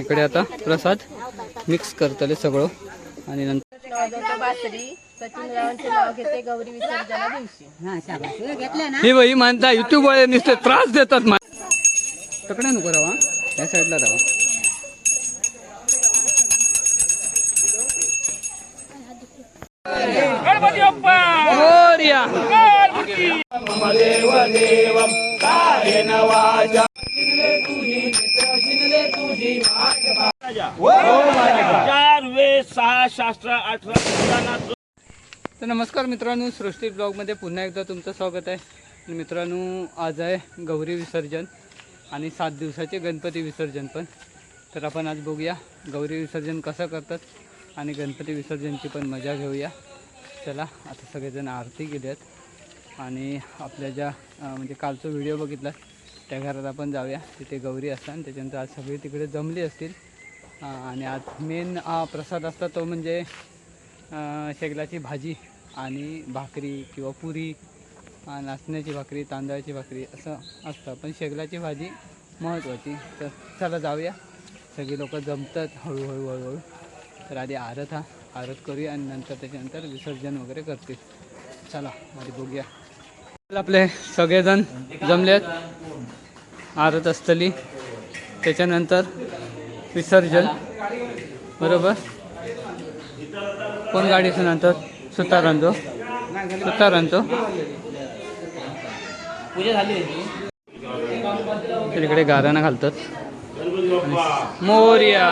इकडे आता प्रसाद मिक्स करतले सगळं. आणि नंतर वाजवतो बासरी सचिन रावांचे नाव घेते गौरी विसर्जना दिवशी. हे बाई म्हणता युट्यूब वाले नुसते त्रास देतात मा तकडे नको राहा या साईडला राहा मोरया. चार वे सहा शास्त्र अठरा तर नमस्कार मित्रांनो सृष्टी ब्लॉगमध्ये पुन्हा एकदा तुमचं स्वागत आहे. मित्रांनो आज आहे गौरी विसर्जन आणि सात दिवसाचे गणपती विसर्जन पण. तर आपण आज बघूया गौरी विसर्जन कसं करतात आणि गणपती विसर्जनची पण मजा घेऊया. चला आता सगळेजण आरती केली आहेत आणि आपल्या ज्या म्हणजे कालचा व्हिडिओ बघितला त्या घरात आपण जाऊया. तिथे गौरी असतात आणि त्याच्यानंतर आज सगळी तिकडे जमली असतील. आणि आज मेन प्रसाद असता तो म्हणजे शेगलाची भाजी आणि भाकरी किंवा पुरी नाचण्याची भाकरी तांदळाची भाकरी असं असतं. पण शेगलाची भाजी महत्त्वाची. तर चला जाऊया. सगळी लोक जमतात हळूहळू हळूहळू. तर आधी आरत हा. आरत करूया आणि नंतर त्याच्यानंतर विसर्जन वगैरे करते चला आधी बघूया. आपले सगळेजण जमलेत. आरत असतली त्याच्यानंतर विसर्जन. बरोबर? कोण गाडीचं नंतर? सुतारांचो सुतारांचो तर गाराणा घालतात. मोर्या.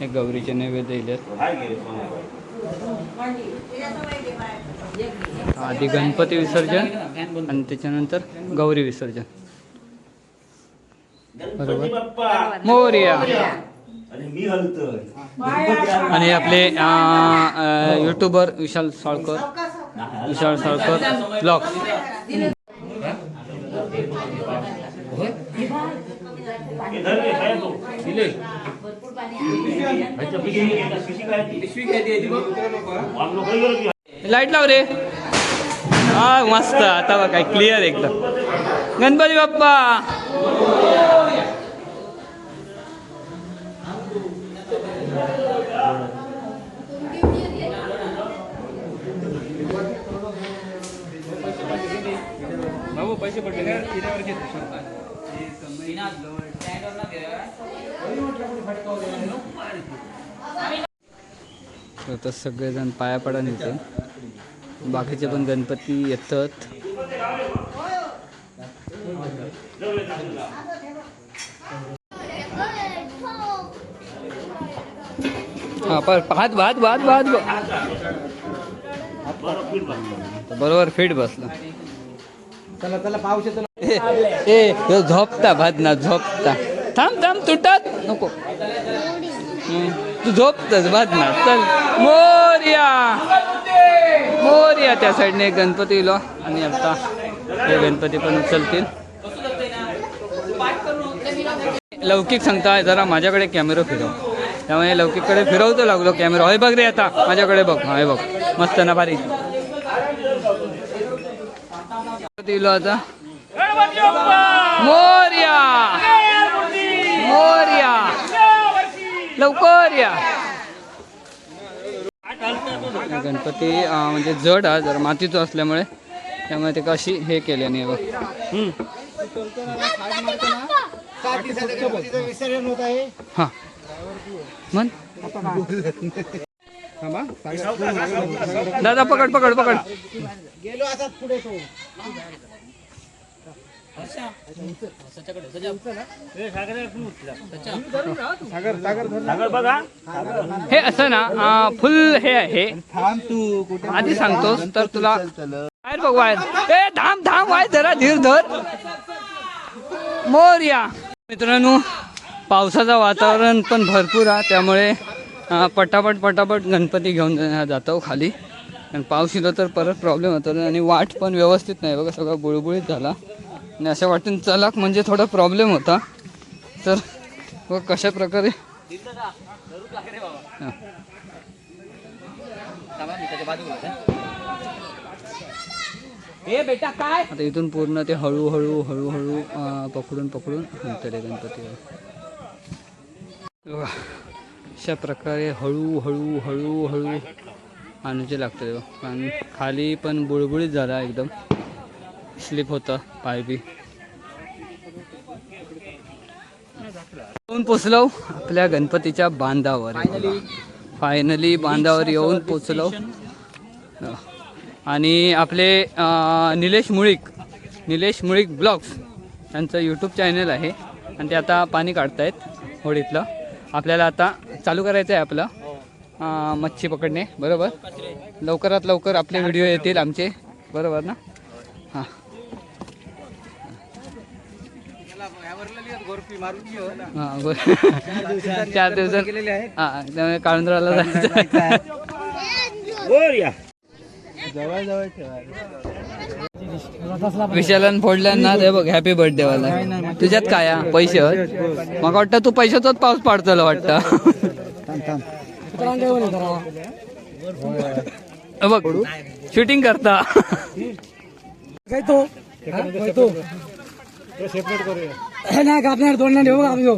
हे गौरीचे नैवेद्य दिलेत आधी गणपती विसर्जन आणि त्याच्यानंतर गौरी विसर्जन. बरोबर? बाप्पा मोर्या. आणि मी हलतोय. आणि आपले YouTuber Vishal Salkar. Vishal Salkar blog light लाव रे. हा मस्त. आता बघ काय क्लिअर एकदम. गणपती बाप्पा. बाबू पैसे पडले तर सगळेजण पाया पडा येते बाकीचे पण गणपती येतात. हा पर भात भात भात भात बरोबर फिट बसला. चला चला पाऊस येतो. ए झोपता भात ना झोपता. थांब थांब तुटत. नको. तू झोपतस भात ना चल. मोर्या. या त्या साईडने एक गणपती इलो आणि आता हे गणपती पण उचलतील. लौकिक सांगता जरा माझ्याकडे कॅमेरा फिरव. त्यामुळे लौकिककडे फिरवतो लागलो कॅमेरा हय बघ रे आता. माझ्याकडे बघ. हय बघ. मस्त ना भारी. इलो आता. मोर्या! मोर्या! लवकर या. गणपती म्हणजे जड हा जरा मातीचं असल्यामुळे त्यामुळे ते कशी हे केले नाही बघ. आहे हा. दादा पकड पकड पकड. गेलो पुढे हे असं ना फुल हे आहे. आधी सांगतोस तर तुला बाहेर बघ बाहेर. ए धाम धाम वाय जरा धीर धर. मोर्या. मित्रांनो पावसाचं वातावरण पण भरपूर आहे त्यामुळे पटापट पटापट गणपती घेऊन जातो खाली. आणि पाऊस येतो तर परत प्रॉब्लेम होतो आणि वाट पण व्यवस्थित नाही. बघा सगळं बुळबुळीत झाला. आणि असं वाटून चलाक म्हणजे थोडा प्रॉब्लेम होता. तर बघ कशा प्रकारे. आता इथून पूर्ण ते हळूहळू हळूहळू पकडून पकडून. आणतात गणपतीवर अशा प्रकारे हळू हळू हळू हळू आणूचे लागतं. कारण खाली पण बुळबुळीत झाला एकदम. स्लिप होता पाय बी. येऊन पोचलो आपल्या गणपतीच्या बांधावर. फायनली बांधावर येऊन पोचलो. आणि आपले निलेश मुळीक निलेश मुळीक ब्लॉग्स यांचं यूट्यूब चॅनल आहे. आणि ते आता पाणी काढतायत होडीतलं. आपल्याला आता चालू करायचं आहे आपलं मच्छी पकडणे बरोबर? लवकरात लवकर आपले व्हिडिओ येतील आमचे. बरोबर ना हां हां बरं चार दिवसात हां त्यामुळे काळुंदराला जायचं आहे. विशालन फोडल्या ना ते बघ हॅपी बर्थडे वाला. तुझ्यात काय हा? पैसे होत? मला वाटतं तू पैशाचाच पाऊस पाडतो वाटतं. बघ शूटिंग करता. काय तो काय तो सेपरेट करूया नाही कापणार दोन नाही देऊ?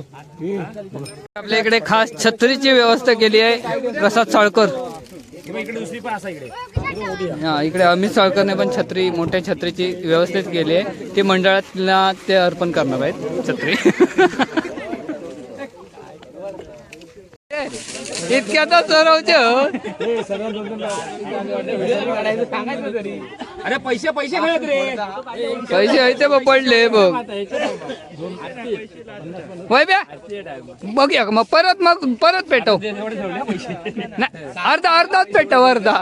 आपल्या इकडे खास छत्रीची व्यवस्था केली आहे. प्रसाद साळकर. हा इकडे अमित साळकरने पण छत्री मोठ्या छत्रीची व्यवस्थित केली आहे. ती मंडळातला ते अर्पण करणार आहेत छत्री. इतक्यातच सरवच अरे पैसे पैसे मिळत रे. पैसे आहे बघ पडले बघ. होय ब्या बघूया का मग परत मग परत पेटव. अर्धा अर्धाच पेटव अर्धा.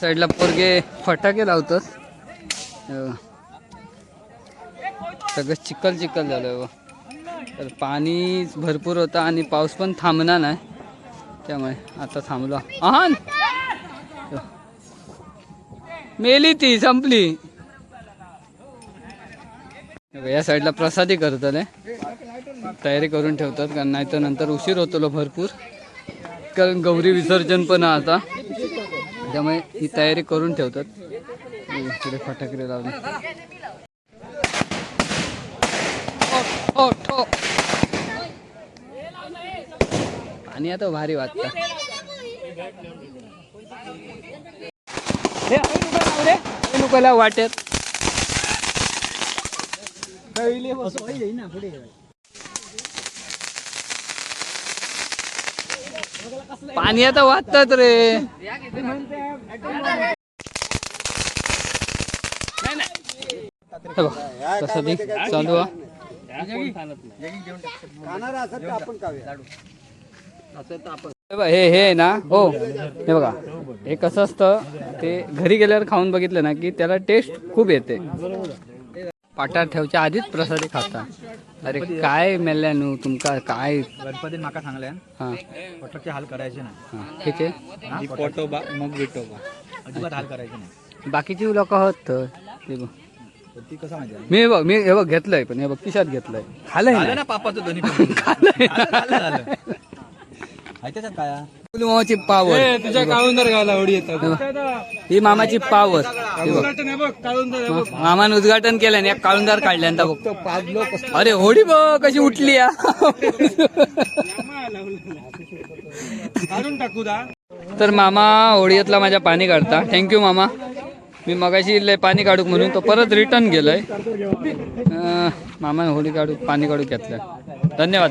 साईडला पोरगे फटाके लावतोस हे बघा. सगळं चिखल चिखल झालं बघ. तर पाणी भरपूर होतं आणि पाऊस पण थांबणार नाही. त्यामुळे आता थांबलो. आहान मेली ती संपली. या साईडला प्रसादी करतले. तयारी करून ठेवतात कारण नाही तर नंतर उशीर होतो भरपूर. कारण गौरी विसर्जन पण आहे आता. त्यामुळे ही तयारी करून ठेवतात. इकडे फटाकडे लावले. आणि आता भारी वाटतं. हे नुकाला वाटेत पाणी आता वाचतात रे. नाही, नाही. बघ, तसं ती चालू आहे. हे हे हे ना? हो. हे बघा. हे कसं असतं ते घरी गेल्यावर खाऊन बघितलं ना की त्याला टेस्ट खूप येते. पाटार ठेवच्या आधीच प्रसादी खाता अरे काय मेल्यानू तुमका काय? गणपती माका सांगल्या हा. पटकचे हाल करायचे नाही. हा. ठीक आहे पोटोबा मग विटोबा अजिबात हाल करायचे नाही. बाकीची लोक होत तर ते बघ. ती कसं माहिती मी हे बघ मी हे बघ घेतलंय पण हे बघ खिशात घेतलंय? खालंय झालं ना ना पापाचं दोन्ही पण. झालं झालं. आहे काय फुल मामाची पावर तुझ्या काळूंदर गावाला होडी येतात. ही मामाची पावर. मामानं उद्घाटन केलं आणि एक काळुंदार काढल्यानंतर बघ. अरे होडी बघ कशी उठली या. काढून टाकू दा. तर मामा होडीतला माझ्या पाणी काढता. थँक्यू मामा. मी मगाशी लय पाणी काढूक म्हणून तो परत रिटर्न गेलोय अं, मामाने होडी काढू पाणी काढू घेतलं. धन्यवाद.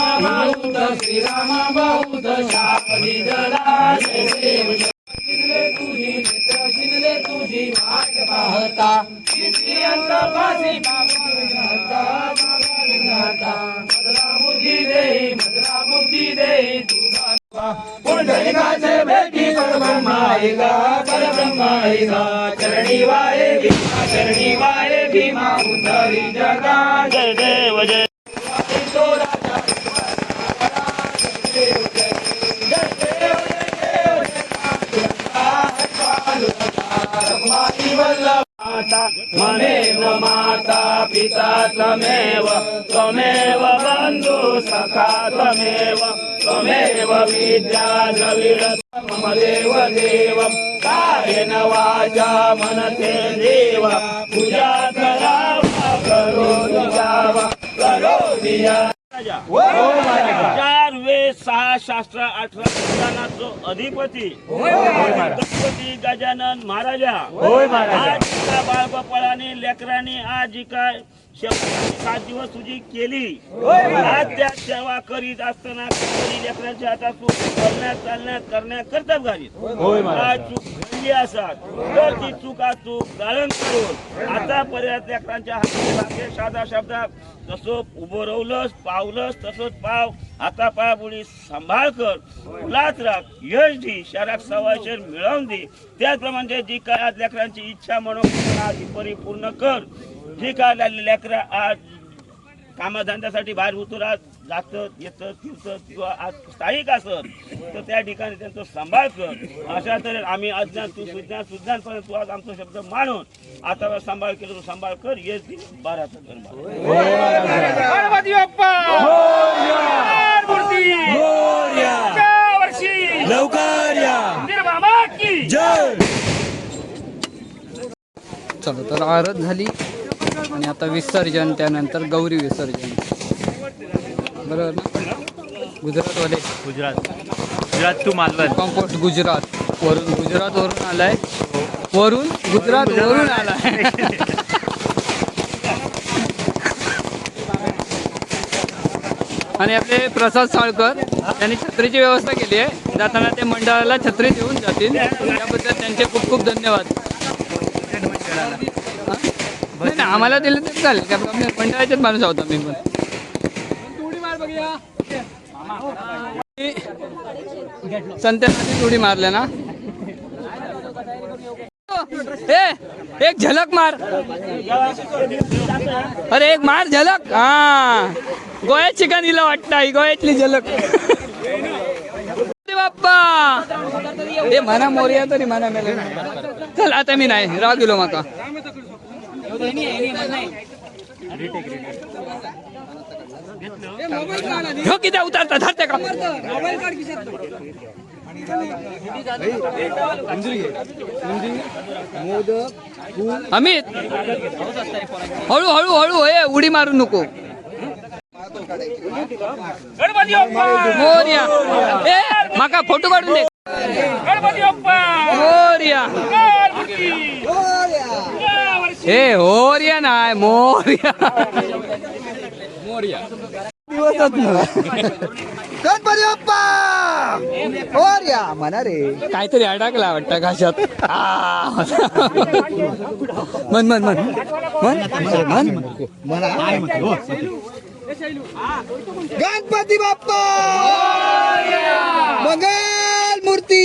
राम बहुत श्रीराम बहुत शापदी जरा शिरले तुझी मित्र शिरले तुझी वाट पाहता. स्त्रियांत पाशी बाबा बुद्धी देई मधला बुद्धी देई तू पुंडलिकाचे बेटी परब्रह्मायिका परब्रह्मायिका चरणी वाये भीमा चरणी वाये भीमा उद्धारी जगा जय देव जय माता ममेव माता पिता त्वमेव त्वमेव बन्धु सखा त्वमेव त्वमेव विद्या द्रविड मम देव देव कायेन वाचा मनसे देव पूजा करावा करोति जावा करोति या। शास्त्र अठरा विज्ञानाचो अधिपती. गणपती गजानन महाराजा. आज जिका बाळगोपाळांनी लेकरांनी आज जी काय सात दिवस तुझी केली. आज त्या सेवा करीत असताना लेकरांच्या हातात तू करण्यात चालण्यात करण्यात करतात घालीत चूक घडली असत तर ती चुका चूक गाळण करून आतापर्यंत लेकरांच्या हाती साधा शब्दात तसं उभं रावलंस पावलंस तसंच पाव. हाता पाया बुडी सांभाळ कर. तुलाच राख. यश दे. शहरात सवायशर मिळवून दे. त्याचप्रमाणे जी काय आज लेकरांची इच्छा म्हणून आज परिपूर्ण कर. जी काय लागली लेकरा आज कामधंद्यासाठी बाहेर उतरात जातं येतं फिरतं किंवा आज स्थायिक असत तर त्या ठिकाणी त्यांचा सांभाळ कर. अशा तऱ्हेने आम्ही अज्ञान तू सुज्ञान सुज्ञानपर्यंत तू आज आमचा शब्द मानून आता सांभाळ केलं तू सांभाळ कर. येस दे बाराचा गणपती गणपती बाप्पा! मूर्ती पुढच्या वर्षी लवकर या! चला तर आरत झाली. आणि आता विसर्जन त्यानंतर गौरी विसर्जन. बरोबर ना? गुजरातवाले. गुजरात. गुजरात टू मालवण. कॉम्पोस्ट गुजरात. वरून गुजरात वरून आलाय. वरून गुजरात वरून आलाय. आणि आपले प्रसाद साळकर यांनी छत्रीची व्यवस्था केली आहे. जाताना ते मंडळाला छत्री देऊन जातील. त्याबद्दल त्यांचे खूप खूप धन्यवाद हा? नाही नाही, आम्हाला दिलं तरी चालेल कारण आम्ही मंडळाचेच माणूस आहोत आम्ही पण. संत्यासाठी उडी मारल्या ना? ए एक झलक मार. अरे एक मार झलक. हा. गोव्यात चिकन हिला वाटतं गोव्यातली झलक. बाप्पा. हे म्हणा मोर्या तरी म्हणा मेले चल आता मी नाही राव गेलो माका. ह्यो किती उतारता धरते का अमित हळू हळू हळू हे उडी मारू नको गणपती बाप्पा मोर्या ए माका फोटो काढून दे गणपती बाप्पा मोर्या नाही मोर्या. मोर्या. दिवसच गणपती बाप्पा! मोरया म्हणा रे. काहीतरी अडकला वाटतं घाशात. मन मन मन मन मन गणपती बाप्पा! मंगल मूर्ती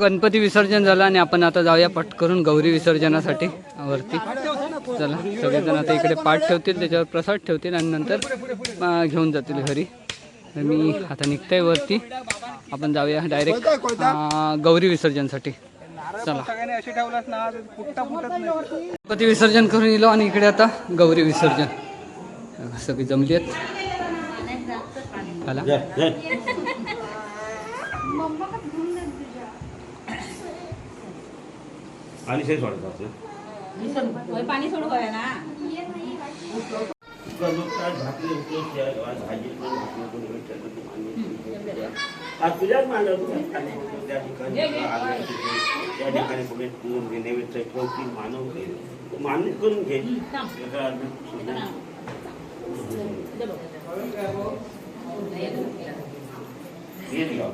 गणपती विसर्जन झालं आणि आपण आता जाऊया पटकरून गौरी विसर्जनासाठी वरती. चला सगळेजण आता इकडे पाठ ठेवतील त्याच्यावर प्रसाद ठेवतील आणि नंतर घेऊन जातील घरी. मी आता निघतोय वरती. आपण जाऊया डायरेक्ट गौरी विसर्जनसाठी. चला. गणपती विसर्जन करून येलो आणि इकडे आता गौरी विसर्जन. सगळी जमली आहेत आला आणि शेष वाटत पाणी सोडू ना कर्मचारी भाकरी उपलब्ध आहे आज भाजी पण भाकरी पण भेटत होती. मान्य आज तुझ्याच त्या ठिकाणी. त्या ठिकाणी पुढे नैवेद्य ठेवतील मानव मान्य करून घे. वेगळा अजून हे घ्या.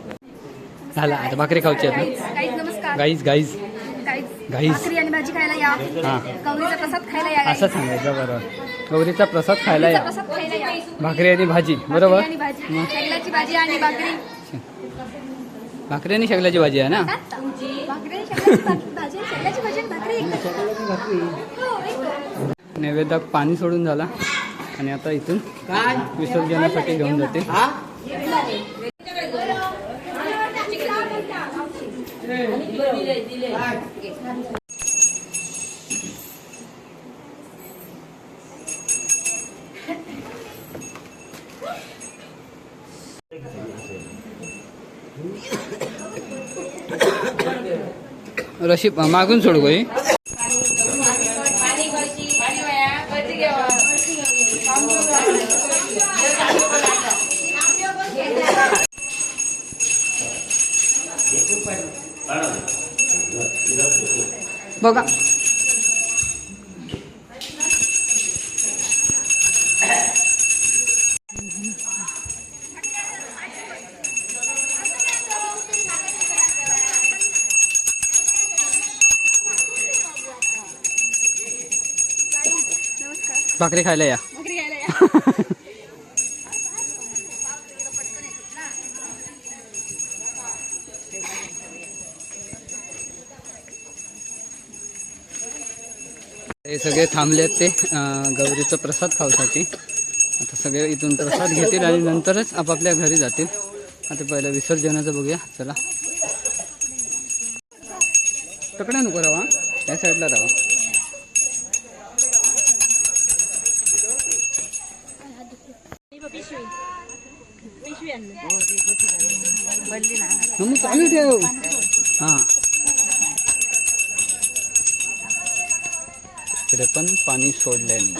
झाला आता भाकरी खाऊची आहेत ना? Guys guys guys guys. भाकरी आणि भाजी खायला या. हां. गौरीचा प्रसाद खायला या असं सांगायचं बरोबर गौरीचा प्रसाद खायला या. प्रसाद खायला या. भाकरी आणि भाजी बरोबर? आणि भाजी. शेंगलाची भाजी आणि भाकरी. भाकरी आणि शेगलाची भाजी आहे ना? भाकरी आणि शेंगलाची भा- भाजी शेंगलाची भाजी आणि भाकरी. एकच. हो, एकच. नैवेद्यात पाणी सोडून झाला. आणि आता इथून विसर्जनासाठी घेऊन जाते. रशी मागून सोडू गई बघा. भाकरी खायला या. हे सगळे थांबलेत ते गौरीचा प्रसाद खाऊसाठी. आता सगळे इथून प्रसाद घेतील आणि नंतरच आपापल्या घरी जातील. आता पहिलं विसर्जनाचं बघूया चला. तकडे नको राहा या साईडला राहा. मग चालू ठेव. हां. इकडे पण पाणी सोडल्याने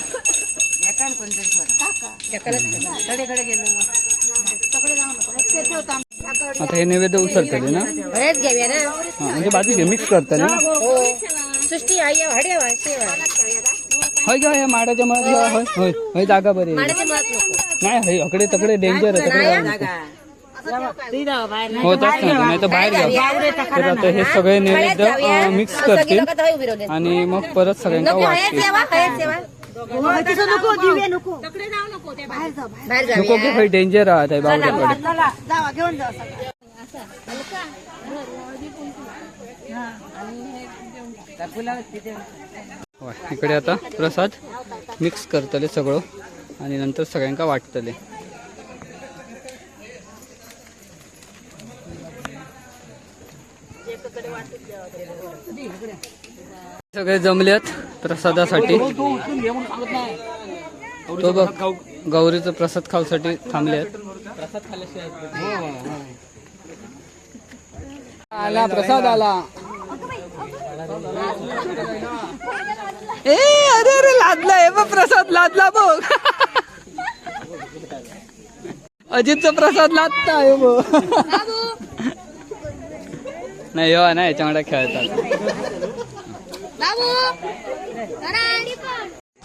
आता हे नैवेद्य उचलतले ना? बरेच ना हा, म्हणजे बाजू घे मिक्स करतले ना? हो सृष्टी आई हडे होय का हे माडाच्या ठेवा, होय होय होय जागा बरी आहे. नको. नाही होय अकडे तकडे डेंजर आहे तकडे जाऊ नको. हो तसं नाही नाही तर बाहेर तर आता हे सगळे नैवेद्य मिक्स करतील आणि मग परत सगळ्यांना वाटतील बाहेर नको. की होय डेंजर राहत आहे बावड्याकडे होय, इकडे आता प्रसाद मिक्स करतले सगळं आणि नंतर सगळ्यांका वाटतले. सगळे जमलेत प्रसादासाठी. तो बघ गौरीचं प्रसाद खाऊसाठी थांबलेत. आला प्रसाद आला. ए अरे अरे लादला हे बघ प्रसाद लादला बघ. अजितचा प्रसाद लादता आहे बघ. नाही हो ना याच्यामध्ये खेळतात.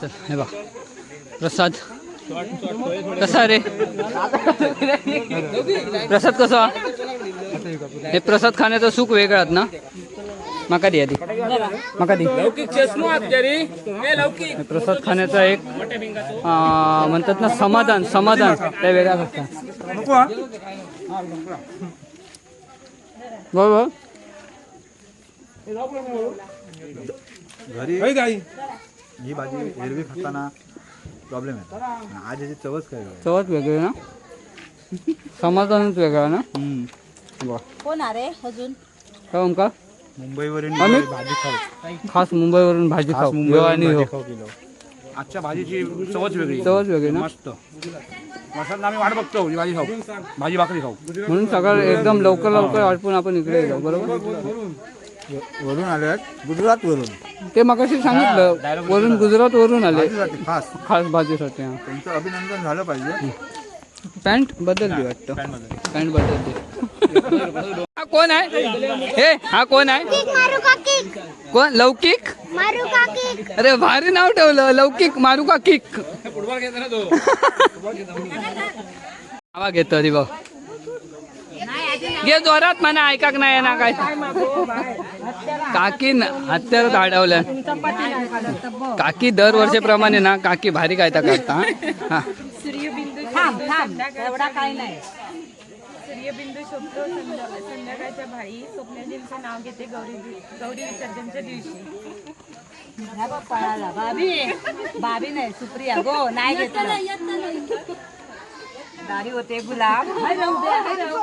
चल हे बघ. प्रसाद. कसा रे. प्रसाद कसा? हे प्रसाद खाण्याचं सुख वेगळाच ना? माका दे आधी. माका दे. प्रसाद खाण्याचा एक अं, म्हणतात ना समाधान समाधान. त्या वेगळ्याच असतात बरोबर घरी ही भाजी एरवी खाताना प्रॉब्लेम आणि आज याची चवच काय वेगळी. चवच वेगळी ना? समाधानच वेगळा ना? वा. कोण अरे अजून? काय ओमका मुंबईवरून आम्ही? भाजी खाऊ. खास मुंबईवरून भाजी खास खाऊ. मुंबईवरून आणि. भाजी खाऊ किलो आजच्या भाजीची चवच वेगळी. चवच वेगळी ना? मस्त. मसाला आम्ही वाट बघतो ही भाजी खाऊ. भाजी भाकरी खाऊ. म्हणून सगळं एकदम लवकर लवकर आटपून आपण इकडे येतो बरोबर? वरून आले आहेत. गुजरात वरून ते मगाशी सांगितलं वरून गुजरात. वरून आले. खास. खास भाजीसाठी हा. त्यांचं अभिनंदन झालं पाहिजे. पॅन्ट बदलली वाटतं. पॅन्ट बदलली. हा कोण आहे? हे हा कोण आहे? मारू का किक कोण? लौकिक? मारू का किक अरे भारी नाव ठेवलं. लौकिक मारू का किक आवा घेतो रे भाऊ. घे जोरात म्हणा ऐकाक नाही ना काय. काकी हत्यारात अडवल्या काकी दरवर्षीप्रमाणे ना काकी भारी काय करता हा? थांब थांब. एवढा काय नाही. सूर्यबिंदू शोभतो संध्या- संध्याकाळच्या भाई स्वप्नाजींचं नाव घेते गौरी गौरी विसर्जनच्या दिवशी. भाभी भाभी नाही सुप्रिया. गो नाही घेतलं. दाढी होते गुलाब.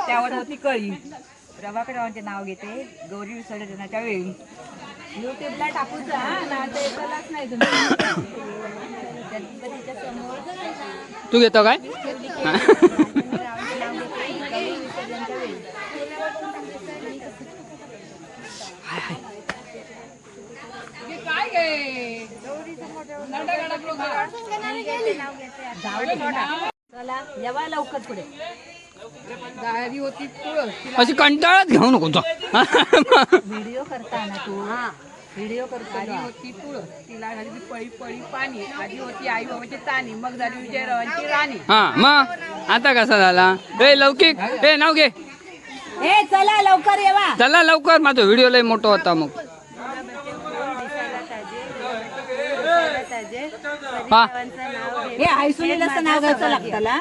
त्यावर होती कळी. प्रभाकररावांचे नाव घेते. गौरी विसर्जनाच्या वेळी. युट्यूबला टाकूचा ना ते येतालाच नाही तू घेतो काय? हा. चला जेव्हा लवकर पुढे. दाढी होती तुळस अशी कंटाळत घेऊ नको तो व्हिडिओ करताना तू. व्हिडिओ करताना होती तुळस तिला झाली ती पळी पळी पाणी. आधी होती आई बाबाची तानी मग झाली विजयरावांची राणी. हा मग? आता कसा झाला? ए लौकिक ए नाव घे. ए चला लवकर येवा. चला लवकर माझा व्हिडिओ लय मोठा होता मग. हा हे आयसोलेचं नाव घ्यायचं लागतं ना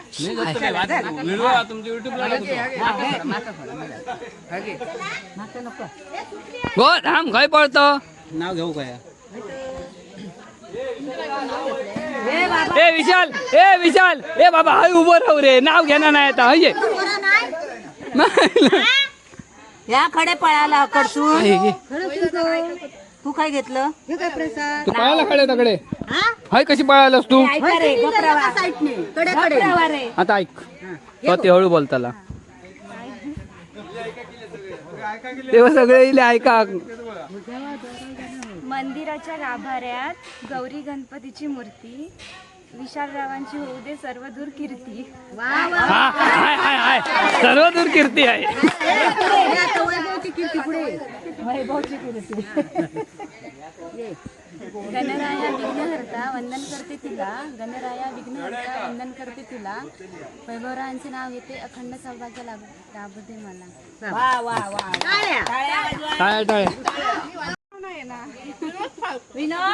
गो थांब काय पळतो? ए बाबा. ए विशाल ए विशाल ए बाबा हाय उभं राहू रे. नाव घेणार नाही आता हय या. खडे पळाला कडसून तू काय घेतलं? तू पळायला कडे तकडे हाय कशी पळायलास तू? ऐका रे गपरावा गपरावा रे. आता ऐक. तो ते हळू बोलताला तेव्हा सगळे इले ऐका. मंदिराच्या गाभाऱ्यात गौरी गणपतीची मूर्ती. विशालरावांची होऊ दे सर्व दूर कीर्ती हा हाय हाय हाय. सर्व दूर कीर्ती आहे. गणराया विघ्नहर्ता वंदन करते तिला. गणराया विघ्नहर्ता वंदन करते तुला. वैभवरावांचे नाव घेते अखंड सौभाग्य लाभ लाभू दे मला. वा वा वा टाळ्या. वाजवा.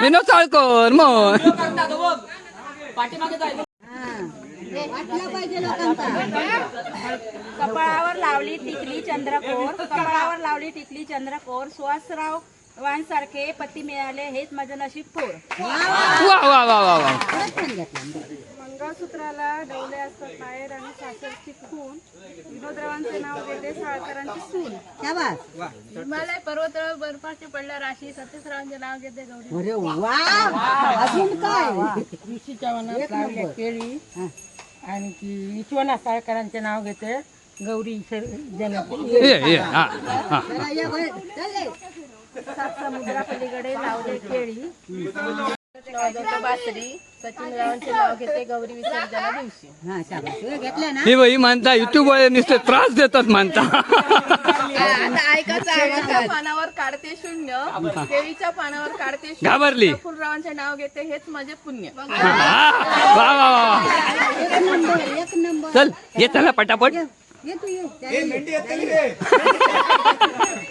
कपाळावर लावली टिकली चंद्रकोर कपाळावर लावली टिकली चंद्रकोर सुहासराव वांसारखे पती मिळाले हेच माझं नशीब थोर. वा वा वा वा वा. मंगळसूत्राला डवले असतात बाहेर आणि सासरची खून. विनोदरावांचे नाव घेते साळकरांची सून. हिमालय पर्वतराव बर्फाची पडल्या राशी. सतीशरावांचे नाव घेते गौरी. लावल्या केळी. आणि ती विश्वनाथ साळकरांचे नाव घेते गौरी हा हा. समुद्रापलीकडे लावले केळी. बासरी सचिन रावांचे नाव घेते गौरी विसर्जना दिवशी. घेतले ना? हे बाई म्हणता युट्यूब वाले नुसते त्रास देतात म्हणता. केळीच्या पानावर काढते शून्य. केळीच्या पानावर काढते शून्य. घाबरली. फुलरावांचे नाव घेते हेच माझे पुण्य. वा वा वा चल ये चला पटापट.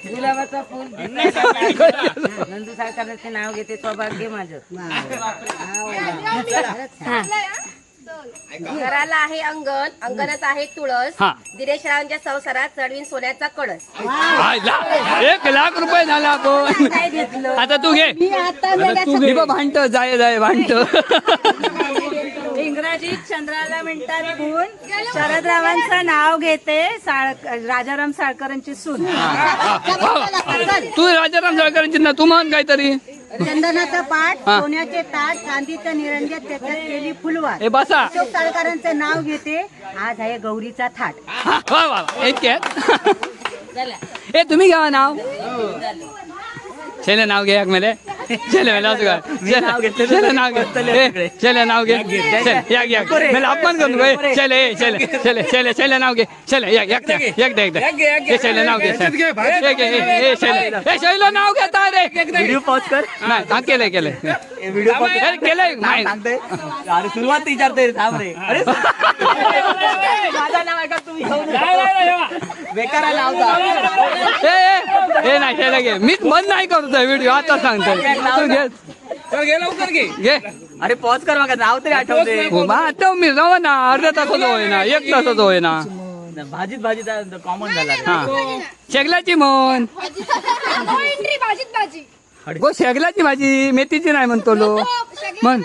गुलाबाचा फुल. नंदू साळकरांचे नाव घेते सौभाग्य माझं. घराला आहे अंगण अंगणात आहे तुळस. हा. दिनेशरावांच्या संसारात चढवीन सोन्याचा कळस. एक लाख रुपये झाला आपण आता तू घे. तू घे. भांडत जाय जाय भांडत. इंग्रजीत चंद्राला म्हणतात खून शरदरावांचं नाव घेते साळ राजाराम साळकरांची सून. तू राजाराम साळकरांची ना तू म्हण काहीतरी. चंदनाचा पाठ हा. सोन्याचे ताट चांदीचं निरंजन त्याच्यात केली फुलवार. ए बसा. अशोक साळकरांचं नाव घेते. आज आहे गौरीचा थाट. हा, वा वा वा. इतके आहेत. ए तुम्ही घ्या नाव. चले. नाव घे एक मेले. चले मला असं काय चले चले नाव घे ए, चले नाव घे चल, या घ्या मला अपमान करू नको ए, चले ए, चले चले चले चले नाव घे चले एक एक एक एक एक चले नाव घे चल. ए, घे, ए, ए, चले ए शैलो नाव घेता रे व्हिडिओ पॉज कर। नाही हा, केलंय केलंय व्हिडिओ केलंय. नाही सांगते अरे सुरुवात विचारते थांब रे. अरे माझं नाव ऐका तुम्ही. बेकार लावता ए नाही केलं घे मीच बंद नाही करतोय व्हिडिओ आता सांगतोय तू घे. घे लवकर घे. घे. अरे पॉज कर मग नाव तरी आठवते हो आठव मी जाऊ ना अर्ध्या तासाचं होय ना एक तासाचं होय ना भाजीत भाजीत कॉमन झाला. रे हा. शेगलाची म्हण. भाजीत भाजी गो शेगलाची भाजी मेथीची नाही म्हणतो लो. म्हण.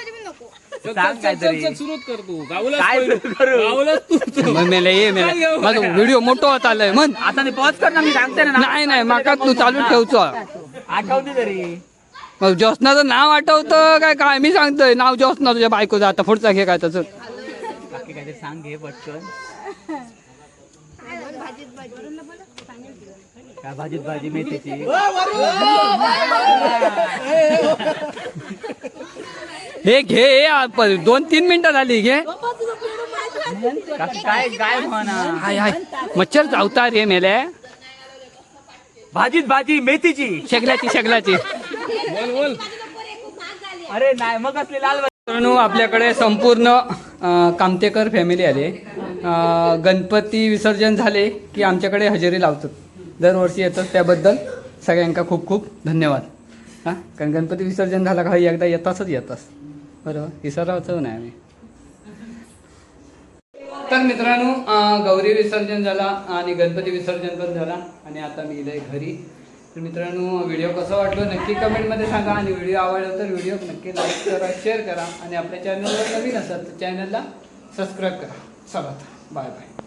सांग काहीतरी. सुरुवात कर तू. गावला काय सुरू करू? मग मेले ये मेले. माझा व्हिडिओ मोठा होत आलाय म्हण. आता नाही पॉज कर ना मी सांगते ना. नाही नाही माका तू चालू ठेवचो. आठवते तरी. मग ज्योत्नाचं नाव आठवतं काय काय? मी सांगतोय नाव ज्योत्ना तुझ्या बायकोचं आता पुढचा घे काय त्याचं. बाकी काहीतरी सांग घे पटकन. काय भाजीत भाजी मेथीची. हे घे हे आप- दोन तीन मिनिटं झाली घे. काय काय म्हणा? हाय हाय. मच्छर चावता रे मेले. भाजीत भाजी मेथीची. शेगलाची शेगलाची अरे नाही मग असली लाल मित्रांनो आपल्याकडे संपूर्ण अ, कामतेकर फॅमिली आले. अ, गणपती विसर्जन झाले की आमच्याकडे हजेरी लावतात. दरवर्षी येतात. त्याबद्दल सगळ्यांका खूप खूप धन्यवाद. हां? कारण गणपती विसर्जन झाला का एकदा येतासच येताच बरोबर? विसरावचं नाही आम्ही. तर मित्रांनो गौरी विसर्जन झाला आणि गणपती विसर्जन पण झाला आणि आता मी इथे घरी. तर मित्रांनो व्हिडिओ कसा वाटलो नक्की कमेंटमध्ये सांगा आणि व्हिडिओ आवडला तर व्हिडिओ नक्की लाईक करा शेअर करा आणि आपल्या चॅनलवर नवीन असाल तर चॅनलला सबस्क्राईब करा. चला बाय बाय.